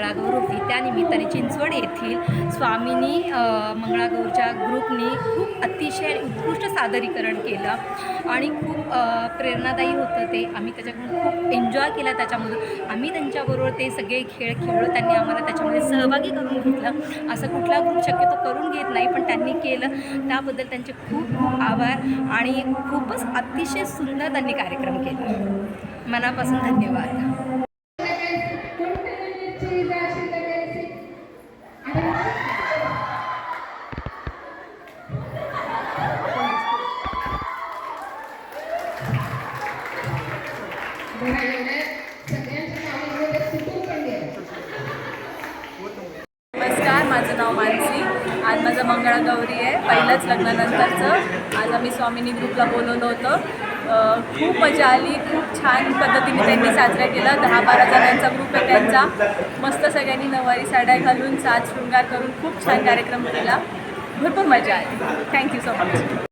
मंगळागौर होती त्यानिमित्ताने चिंचवड येथील स्वामींनी मंगळागौरच्या ग्रुपनी खूप अतिशय उत्कृष्ट सादरीकरण केलं आणि खूप प्रेरणादायी होतं ते. आम्ही त्याच्याकडून खूप एन्जॉय केला त्याच्यामधून. आम्ही त्यांच्याबरोबर ते सगळे खेळ खेळलो त्यांनी आम्हाला त्याच्यामध्ये सहभागी करून घेतलं. असं कुठला ग्रुप शक्यतो करून घेत नाही पण त्यांनी केलं. त्याबद्दल त्यांचे खूप खूप आभार आणि खूपच अतिशय सुंदर त्यांनी कार्यक्रम केला. मनापासून धन्यवाद. नमस्कार माझं नाव मानसी. आज माझं मंगळागौरी आहे. पहिलंच लग्नानंतरचं. आज आम्ही स्वामिनी ग्रुपला बोलवलं होतं. खूप मजा आली. खूप छान पद्धतीने त्यांनी साजरा केला. दहा बारा जणांचा ग्रुप आहे त्यांचा. मस्त सगळ्यांनी नवारी साड्या घालून साज शृंगार करून खूप छान कार्यक्रम केला. भरपूर मजा आली. Thank you so much